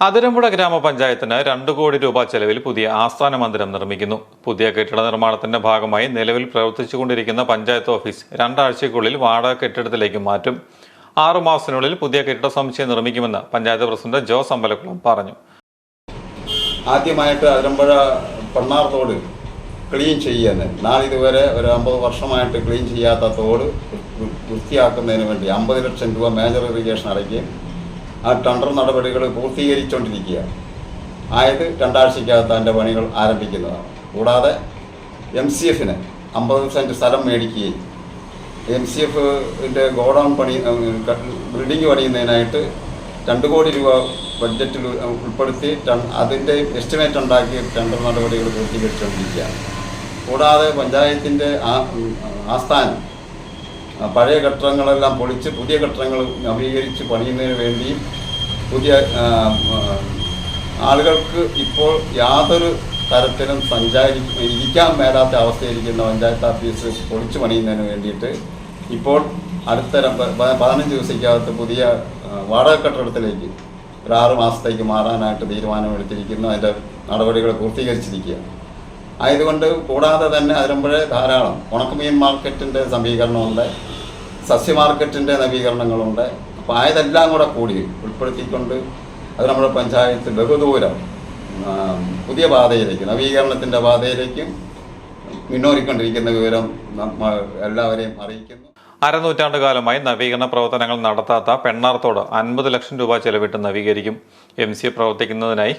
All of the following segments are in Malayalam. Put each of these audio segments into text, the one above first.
അതിരമ്പുഴ ഗ്രാമപഞ്ചായത്തിന് രണ്ട് കോടി രൂപ ചെലവിൽ പുതിയ ആസ്ഥാന മന്ദിരം നിർമ്മിക്കുന്നു. പുതിയ കെട്ടിട നിർമ്മാണത്തിന്റെ ഭാഗമായി നിലവിൽ പ്രവർത്തിച്ചുകൊണ്ടിരിക്കുന്ന പഞ്ചായത്ത് ഓഫീസ് രണ്ടാഴ്ചയ്ക്കുള്ളിൽ വാടക കെട്ടിടത്തിലേക്ക് മാറ്റും. ആറു മാസത്തിനുള്ളിൽ പുതിയ കെട്ടിട സമുച്ചയം നിർമ്മിക്കുമെന്ന് പഞ്ചായത്ത് പ്രസിഡന്റ് ജോസ് അമ്പലക്കുളം പറഞ്ഞു. ആദ്യമായിട്ട് അതിരമ്പുഴ പണ്ണാർ തോട് ക്ലീൻ ചെയ്യാൻ നാളിതുവരെ ഒരു അമ്പത് വർഷമായിട്ട് ക്ലീൻ ചെയ്യാത്ത തോട് വൃത്തിയാക്കുന്നതിന് വേണ്ടി അമ്പത് ലക്ഷം രൂപ മേജർ ഇറിഗേഷൻ അടയ്ക്കുകയും ആ ടെൻഡർ നടപടികൾ പൂർത്തീകരിച്ചുകൊണ്ടിരിക്കുകയാണ് ആയത് രണ്ടാഴ്ചയ്ക്കകത്ത് അതിന്റെ പണികൾ ആരംഭിക്കുന്നതാണ്. കൂടാതെ എം സി എഫിന് അമ്പത് സെന്റ് സ്ഥലം മേടിക്കുകയും എം സി എഫിന്റെ ഗോഡൗൺ പണി ബിൽഡിംഗ് പണിയുന്നതിനായിട്ട് രണ്ട് കോടി രൂപ ബഡ്ജറ്റിൽ ഉൾപ്പെടുത്തി അതിന്റെ എസ്റ്റിമേറ്റ് ഉണ്ടാക്കി ടെൻഡർ നടപടികൾ പൂർത്തീകരിച്ചുകൊണ്ടിരിക്കുകയാണ് കൂടാതെ പഞ്ചായത്തിന്റെ ആസ്ഥാനം പഴയ കെട്ടിടങ്ങളെല്ലാം പൊളിച്ച് പുതിയ കെട്ടിടങ്ങൾ നവീകരിച്ച് പണിയുന്നതിന് വേണ്ടിയും പുതിയ ആളുകൾക്ക് ഇപ്പോൾ യാതൊരു തരത്തിലും സഞ്ചാരി ഇരിക്കാൻ മേലാത്ത അവസ്ഥയിരിക്കുന്ന പഞ്ചായത്ത് ഓഫീസ് പൊളിച്ചു പണിയുന്നതിന് വേണ്ടിയിട്ട് ഇപ്പോൾ അടുത്ത പതിനഞ്ച് ദിവസത്തേക്കകത്ത് പുതിയ വാടക കെട്ടിടത്തിലേക്ക് ഒരു ആറ് മാസത്തേക്ക് മാറാനായിട്ട് തീരുമാനമെടുത്തിരിക്കുന്നു. അതിന്റെ നടപടികൾ പൂർത്തീകരിച്ചിരിക്കുകയാണ്. ആയതുകൊണ്ട് കൂടാതെ തന്നെ അതിരമ്പുഴ ധാരാളം ഉണക്കമീൻ മാർക്കറ്റിന്റെ സമീകരണമുണ്ട് സസ്യ മാർക്കറ്റിന്റെ നവീകരണങ്ങളുണ്ട്. അപ്പോൾ ആയതെല്ലാം കൂടെ കൂടി ഉൾപ്പെടുത്തിക്കൊണ്ട് അത് നമ്മുടെ പഞ്ചായത്ത് ബഹുദൂരം പുതിയ പാതയിലേക്ക് നവീകരണത്തിന്റെ പാതയിലേക്കും മുന്നോറിക്കൊണ്ടിരിക്കുന്ന വിവരം എല്ലാവരെയും അറിയിക്കുന്നു. അരനൂറ്റാണ്ട് കാലമായി നവീകരണ പ്രവർത്തനങ്ങൾ നടത്താത്ത പെണ്ണാർത്തോട് അൻപത് ലക്ഷം രൂപ ചെലവിട്ട് നവീകരിക്കും. എം സി പ്രവർത്തിക്കുന്നതിനായി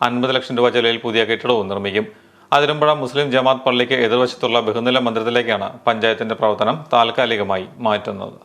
അൻപത് ലക്ഷം രൂപ ചെലവിൽ പുതിയ കെട്ടിടവും നിർമ്മിക്കും. അതിരമ്പുഴ മുസ്ലിം ജമാത്ത് പള്ളിക്ക് എതിർവശത്തുള്ള ബഹുനില മന്ദിരത്തിലേക്കാണ് പഞ്ചായത്തിന്റെ പ്രവർത്തനം താൽക്കാലികമായി മാറ്റുന്നത്.